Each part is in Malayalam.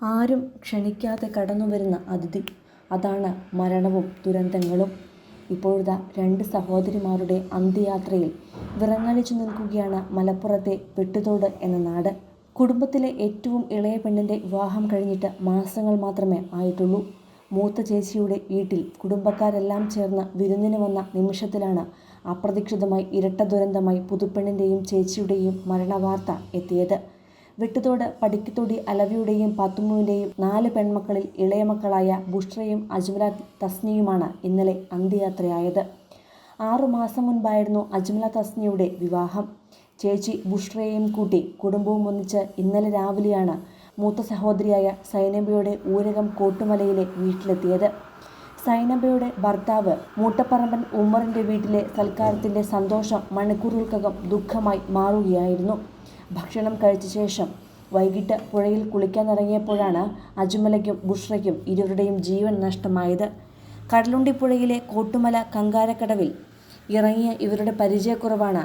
ആരും ക്ഷണിക്കാതെ കടന്നു വരുന്ന അതിഥി. അതാണ് മരണവും ദുരന്തങ്ങളും. ഇപ്പോഴത്തെ രണ്ട് സഹോദരിമാരുടെ അന്ത്യയാത്രയിൽ വിറങ്ങലിച്ചു നിൽക്കുകയാണ് മലപ്പുറത്തെ വെട്ടുതോട് എന്ന നാട്. കുടുംബത്തിലെ ഏറ്റവും ഇളയ പെണ്ണിന്റെ വിവാഹം കഴിഞ്ഞിട്ട് മാസങ്ങൾ മാത്രമേ ആയിട്ടുള്ളൂ. മൂത്ത ചേച്ചിയുടെ വീട്ടിൽ കുടുംബക്കാരെല്ലാം ചേർന്ന് വിരുന്നിന് വന്ന നിമിഷത്തിലാണ് അപ്രതീക്ഷിതമായി ഇരട്ട ദുരന്തമായി പുതുപ്പെണ്ണിന്റെയും ചേച്ചിയുടെയും മരണവാർത്ത എത്തിയത്. വെട്ടുതോട് പടിക്കത്തൊടി അലവിയുടെയും പാത്തുമ്മുവിന്റെയും നാല് പെൺമക്കളിൽ ഇളയ മക്കളായ ബുഷ്രയും അജ്മല തസ്നിയുമാണ് ഇന്നലെ അന്ത്യയാത്രയായത്. ആറുമാസം മുൻപായിരുന്നു അജ്മല തസ്നിയുടെ വിവാഹം. ചേച്ചി ബുഷ്രയെയും കൂട്ടി കുടുംബവും ഒന്നിച്ച് ഇന്നലെ രാവിലെയാണ് മൂത്ത സഹോദരിയായ സൈനബയുടെ ഊരകം കോട്ടുമലയിലെ വീട്ടിലെത്തിയത്. സൈനബയുടെ ഭർത്താവ് മൂട്ടപ്പറമ്പൻ ഉമ്മറിന്റെ വീട്ടിലെ സൽക്കാരത്തിന്റെ സന്തോഷം മണിക്കൂറുകൾക്കകം ദുഃഖമായി മാറുകയായിരുന്നു. ഭക്ഷണം കഴിച്ച ശേഷം വൈകിട്ട് പുഴയിൽ കുളിക്കാനിറങ്ങിയപ്പോഴാണ് അജ്മലയ്ക്കും ബുഷ്രയ്ക്കും ഇരുവരുടെയും ജീവൻ നഷ്ടമായത്. കടലുണ്ടി പുഴയിലെ കോട്ടുമല കങ്കാരക്കടവിൽ ഇറങ്ങിയ ഇവരുടെ പരിചയക്കുറവാണ്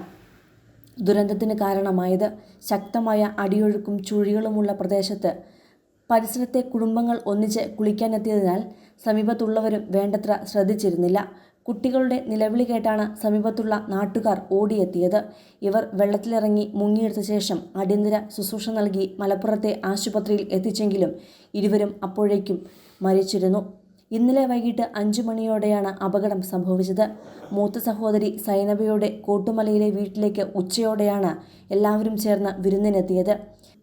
ദുരന്തത്തിന് കാരണമായത്. ശക്തമായ അടിയൊഴുക്കും ചുഴികളുമുള്ള പ്രദേശത്ത് പരിസരത്തെ കുടുംബങ്ങൾ ഒന്നിച്ച് കുളിക്കാനെത്തിയതിനാൽ സമീപത്തുള്ളവരും വേണ്ടത്ര ശ്രദ്ധിച്ചിരുന്നില്ല. കുട്ടികളുടെ നിലവിളി കേട്ടാണ് സമീപത്തുള്ള നാട്ടുകാർ ഓടിയെത്തിയത്. ഇവർ വെള്ളത്തിലിറങ്ങി മുങ്ങിയെടുത്ത ശേഷം അടിയന്തര ശുശ്രൂഷ നൽകി മലപ്പുറത്തെ ആശുപത്രിയിൽ എത്തിച്ചെങ്കിലും ഇരുവരും അപ്പോഴേക്കും മരിച്ചിരുന്നു. ഇന്നലെ വൈകിട്ട് അഞ്ചു മണിയോടെയാണ് അപകടം സംഭവിച്ചത്. മൂത്ത സഹോദരി സൈനബയുടെ കോട്ടുമലയിലെ വീട്ടിലേക്ക് ഉച്ചയോടെയാണ് എല്ലാവരും ചേർന്ന് വിരുന്നിനെത്തിയത്.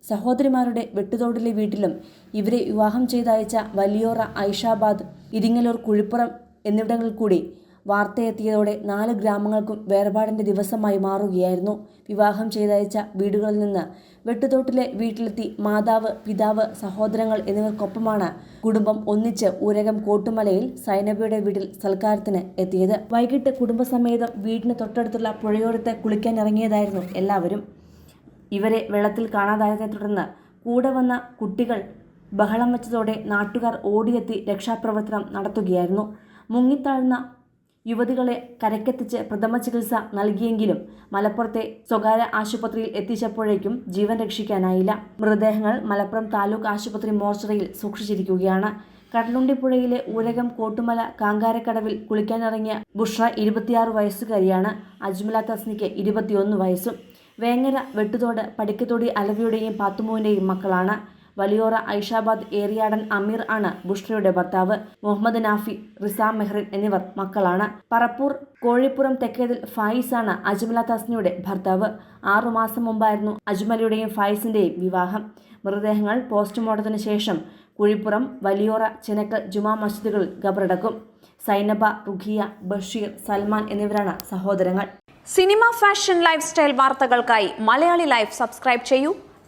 സഹോദരിമാരുടെ വെട്ടുതോടിലെ വീട്ടിലും ഇവരെ വിവാഹം ചെയ്തയച്ച വലിയോറ ഐഷാബാദ് ഇരിങ്ങലൂർ കുഴിപ്പുറം എന്നിവിടങ്ങളിൽ കൂടി വാർത്തയെത്തിയതോടെ നാല് ഗ്രാമങ്ങൾക്കും വേർപാടിന്റെ ദിവസമായി മാറുകയായിരുന്നു. വിവാഹം ചെയ്തയച്ച വീടുകളിൽ നിന്ന് വെട്ടുതോട്ടിലെ വീട്ടിലെത്തി മാതാവ് പിതാവ് സഹോദരങ്ങൾ എന്നിവർക്കൊപ്പമാണ് കുടുംബം ഒന്നിച്ച് ഊരകം കോട്ടുമലയിൽ സൈനബയുടെ വീട്ടിൽ സൽക്കാരത്തിന് എത്തിയത്. വൈകിട്ട് കുടുംബസമേതം വീടിന് തൊട്ടടുത്തുള്ള പുഴയോരത്ത് കുളിക്കാൻ ഇറങ്ങിയതായിരുന്നു എല്ലാവരും. ഇവരെ വെള്ളത്തിൽ കാണാതായതിനെ തുടർന്ന് കൂടെ വന്ന കുട്ടികൾ ബഹളം വെച്ചതോടെ നാട്ടുകാർ ഓടിയെത്തി രക്ഷാപ്രവർത്തനം നടത്തുകയായിരുന്നു. മുങ്ങിത്താഴ്ന്ന യുവതികളെ കരക്കെത്തിച്ച് പ്രഥമ ചികിത്സ നൽകിയെങ്കിലും മലപ്പുറത്തെ സ്വകാര്യ ആശുപത്രിയിൽ എത്തിച്ചപ്പോഴേക്കും ജീവൻ രക്ഷിക്കാനായില്ല. മൃതദേഹങ്ങൾ മലപ്പുറം താലൂക്ക് ആശുപത്രി മോർച്ചറിയിൽ സൂക്ഷിച്ചിരിക്കുകയാണ്. കടലുണ്ടിപ്പുഴയിലെ ഊരകം കോട്ടുമല കാങ്കാരക്കടവിൽ കുളിക്കാനിറങ്ങിയ ബുഷ്ര ഇരുപത്തിയാറ് വയസ്സുകാരിയാണ്. അജ്മല തസ്നിക്ക് ഇരുപത്തിയൊന്ന് വയസ്സും. വേങ്ങര വെട്ടുതോട് പടിക്കത്തോടി അലവിയുടെയും പാത്തുമുവിന്റെയും മക്കളാണ്. വലിയോറ ഐഷാബാദ് ഏറിയാടൻ അമീർ ആണ് ബുഷ്രയുടെ ഭർത്താവ്. മുഹമ്മദ് നാഫി റിസാം മെഹ്റിൻ എന്നിവർ മക്കളാണ്. പറപ്പൂർ കോഴിപ്പുറം തെക്കേതിൽ ഫായിസ് ആണ് അജ്മല തസ്നിയുടെ ഭർത്താവ്. ആറുമാസം മുമ്പായിരുന്നു അജ്മലയുടെയും ഫായിസിന്റെയും വിവാഹം. മൃതദേഹങ്ങൾ പോസ്റ്റ്മോർട്ടത്തിന് ശേഷം കുഴിപ്പുറം വലിയോറ ചിനക്കൽ ജുമാ മസ്ജിദുകളിൽ ഖബറടക്കും. സൈനബ റുഖിയ ബഷീർ സൽമാൻ എന്നിവരാണ് സഹോദരങ്ങൾ. സിനിമ ഫാഷൻ ലൈഫ് സ്റ്റൈൽ വാർത്തകൾക്കായി മലയാളി ലൈഫ് സബ്സ്ക്രൈബ് ചെയ്യൂ.